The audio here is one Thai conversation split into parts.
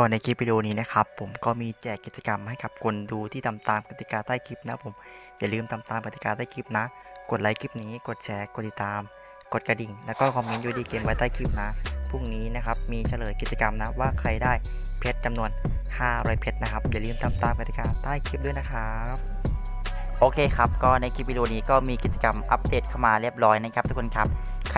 ก็ในคลิปวิดีโอนี้นะครับ ผมก็มีแจกกิจกรรมให้กับคนดูที่ทำตามกติกาใต้คลิปนะผมอย่าลืมทำตามกติกาใต้คลิปนะ กดไลค์คลิปนี้กดแชร์กดติดตาม กดกระดิ่ง แล้วก็คอมเมนต์ยูดีเกมไว้ใต้คลิปนะพรุ่งนี้นะครับมีเฉลยกิจกรรมนะว่าใครได้เพชรจำนวน500เพชรนะครับอย่าลืมทำตามกติกาใต้คลิปด้วยนะครับโอเคครับ ก็ในคลิปวิดีโอนี้ก็มีกิจกรรมอัปเดตเข้ามาเรียบร้อยนะครับทุกคนครับ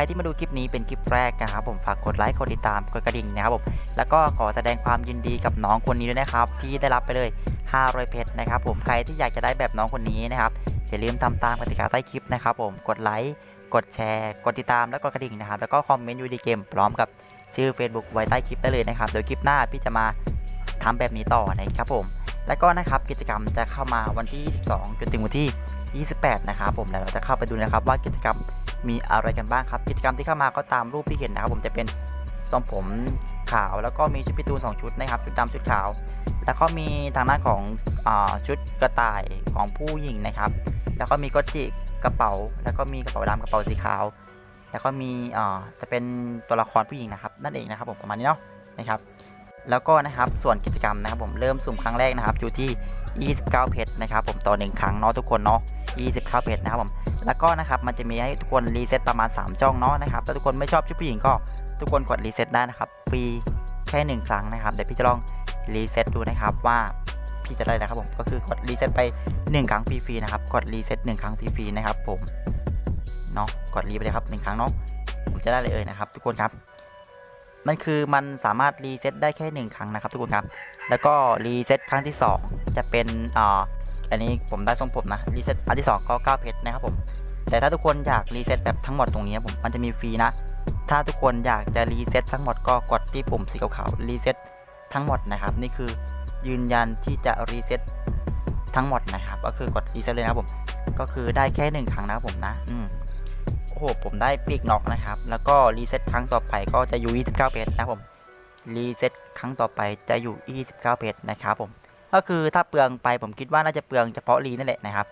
รที่มาดูคลิปนี้เป็นคลิปแรกนะครับผมฝากกดไลค์กดติดตามกดกระดิ่งนะครับผมแล้วก็ขอแสดงความยินดีกับน้องคนนี้ด้วยนะครับ ที่ได้รับไปเลย 500 เพชรนะครับผมใครที่อยากจะได้แบบน้องคนนี้นะครับอย่าลืมทำตามกติกาใต้คลิปนะครับผมกดไลค์กดแชร์ กดติดตามแล้วก็กระดิ่งนะครับ แล้วก็คอมเมนต์ยูดีเกมพร้อมกับชื่อ Facebook ไว้ใต้คลิปได้เลยนะครับเดี๋ยวคลิปหน้าพี่จะมาทำแบบนี้ต่อนะครับผม แล้วก็นะครับกิจกรรมจะเข้ามาวันที่ 22 จนถึงวันที่ 28 นะครับผมแล้วเราจะเข้าไปดูนะครับว่ากิจกรรม มีอะไรกันบ้างครับ กิจกรรมที่เข้ามาก็ตามรูปที่เห็นนะครับผมจะเป็นทรงผมขาวแล้วก็มีชุดพิตูน2ชุดนะครับชุดดำชุดขาว แล้วก็มีทางด้านของอชุดกระต่ายของผู้หญิงนะครับ แล้วก็มีก็จิกระเป๋า แล้วก็มีกระเป๋าดำกระเป๋าสีขาว แล้วก็มีจะเป็นตัวละครผู้หญิงนะครับ นั่นเองนะครับผมประมาณนี้เนาะนะครับแล้วก็นะครับส่วนกิจกรรมนะครับผมเริ่มสุ่มครั้งแรกนะครับอยู่ที่ 29 เพชรนะครับผมต่อหนึ่งครั้งเนาะทุกคนเนาะ 29เพชรนะครับผมแล้วก็นะครับมันจะมีให้ทุกคนรีเซ็ตประมาณ 3 ช่องเนาะนะครับถ้าทุกคนไม่ชอบชุดผู้หญิงก็ทุกคนกดรีเซ็ตได้นะครับฟรีแค่ 1 ครั้งนะครับเดี๋ยวพี่จะลองรีเซ็ตดูนะครับว่าพี่จะได้นะครับผมก็คือกดรีเซ็ตไป 1 ครั้งฟรีๆนะครับกดรีเซ็ต1ครั้งฟรีๆนะครับผมเนาะกดรีไปเลยครับ1ครั้งเนาะผมจะได้เลยเอ่ยนะครับ ทุกคนครับมันคือมันสามารถรีเซ็ตได้แค่ 1 ครั้งนะครับทุกคนครับ แล้วก็รีเซ็ตครั้งที่ 2 จะเป็นอ่า อันนี้ผมได้ทรงผมนะรีเซ็ตอันที่2ก็9เพชรนะครับผมแต่ถ้าทุกคนอยากรีเซ็ตแบบทั้งหมดตรงนี้ผมมันจะมีฟรีนะ ถ้าทุกคนอยากจะรีเซ็ตทั้งหมดก็กดที่ปุ่มสีขาวๆรีเซ็ตทั้งหมดนะครับ นี่คือยืนยันที่จะรีเซ็ตทั้งหมดนะครับ ก็คือกดรีเซ็ตเลยนะครับผมก็คือได้แค่หนึ่งครั้งนะครับผมนะอืมโอ้โหผมได้ปีกนอกนะครับ แล้วก็รีเซ็ตครั้งต่อไปก็จะอยู่ 29 เพชรนะครับผมรีเซ็ตครั้งต่อไปจะอยู่ 29 เพชรนะครับผม ก็คือถ้าเปลืองไปผมคิดว่าน่าจะเปลืองเฉพาะรีนั่นแหละนะครับ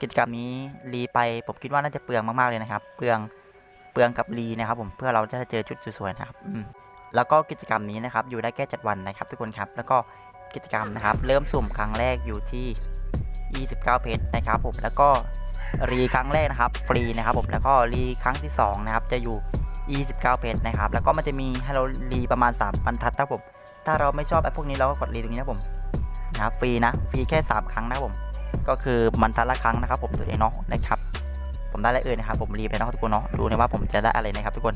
กิจกรรมนี้รีไปผมคิดว่าน่าจะเปลืองมากๆเลยนะครับ เปลืองเปลืองกับรีนะครับ ผมเพื่อเราจะเจอชุดสวยๆนะครับอืมแล้วก็กิจกรรมนี้นะครับอยู่ได้แค่7วันนะครับ ทุกคนครับ แล้วก็กิจกรรมนะครับ เริ่มสุ่มครั้งแรกอยู่ที่ 29 เพชรนะครับ ผมแล้วก็รีครั้งแรกนะครับฟรีนะครับ ผมแล้วก็รีครั้งที่สองนะครับจะอยู่ 29 เพชรนะครับ แล้วก็มันจะมีให้เรารีประมาณ 3 บรรทัดครับผม ถ้าเราไม่ชอบไอ้พวกนี้เราก็กดรีตรงนี้นะผม นะครับฟรีนะฟรีแค่ 3 ครั้งนะครับผมก็คือมันทันละครั้งนะครับ ผมตัวเองเนาะนะครับผมได้อะไรเอ่ยนะครับผมรีไปเนาะทุกคนเนาะดูนะว่าผมจะได้อะไรนะครับ ทุกคน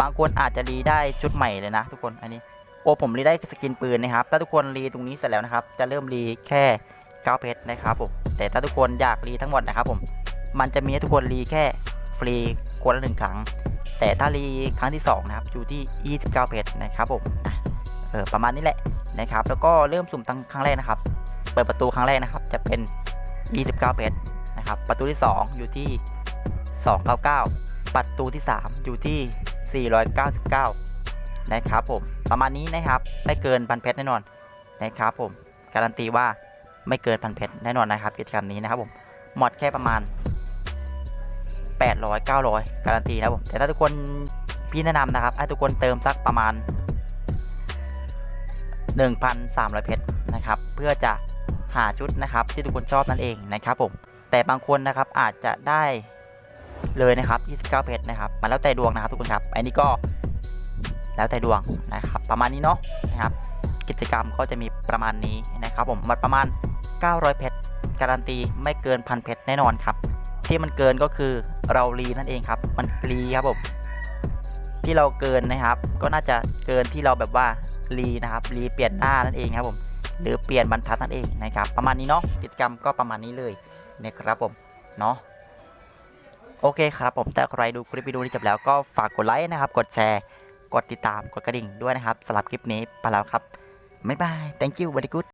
บางคนอาจจะรีได้ชุดใหม่เลยนะ ทุกคนอันนี้โอ้ผมรีได้สกินปืนนะครับถ้าทุกคนรีตรงนี้เสร็จแล้วนะครับ จะเริ่มรีแค่9เพชรนะครับผมแต่ถ้าทุกคนอยากรีทั้งหมดนะครับผมมันจะมีให้ทุกคนรีแค่ฟรีคนละหนึ่งครั้ง แต่ถ้ารีครั้งที่สองนะครับอยู่ที่ 29เพชรนะครับผมอะ เออประมาณนี้แหละนะครับ แล้วก็เริ่มสุ่มตั้งครั้งแรกนะครับ เปิดประตูครั้งแรกนะครับ จะเป็น 29 เพชรนะครับ ประตูที่ 2 อยู่ที่ 299 ประตูที่ 3 อยู่ที่ 499 นะครับผม ประมาณนี้นะครับ ไม่เกินพันเพชรแน่นอนนะครับผม การันตีว่าไม่เกินพันเพชรแน่นอนนะครับกิจกรรมนี้นะครับผม หมดแค่ประมาณ 800 900 การันตีนะครับผม แต่ถ้าทุกคนพี่แนะนำนะครับให้ทุกคนเติมสักประมาณ 1,300 เพชรนะครับ เพื่อจะหาชุดนะครับที่ทุกคนชอบนั่นเองนะครับผม แต่บางคนนะครับอาจจะได้เลยนะครับ 29 เพชรนะครับ มันแล้วแต่ดวงนะครับทุกคนครับ อันนี้ก็แล้วแต่ดวงนะครับ ประมาณนี้เนาะนะครับ กิจกรรมก็จะมีประมาณนี้นะครับ ผมหมดประมาณ 900 เพชรการันตีไม่เกินพันเพชรแน่นอนครับ ที่มันเกินก็คือเรารีนั่นเองครับ มันรีครับผมที่เราเกินนะครับ ก็น่าจะเกินที่เราแบบว่า รีนะครับรีเปลี่ยนหน้านั่นเองครับผมหรือเปลี่ยนบรรทัดนั่นเองนะครับประมาณนี้เนาะกิจกรรมก็ประมาณนี้เลยนะครับผมเนาะโอเคครับผมแต่ใครดูคลิปวิดีโอนี้จบแล้วก็ฝากกดไลค์นะครับ กดแชร์ กดติดตามกดกระดิ่งด้วยนะครับสำหรับคลิปนี้ไปแล้วครับบ๊ายบาย thank you very good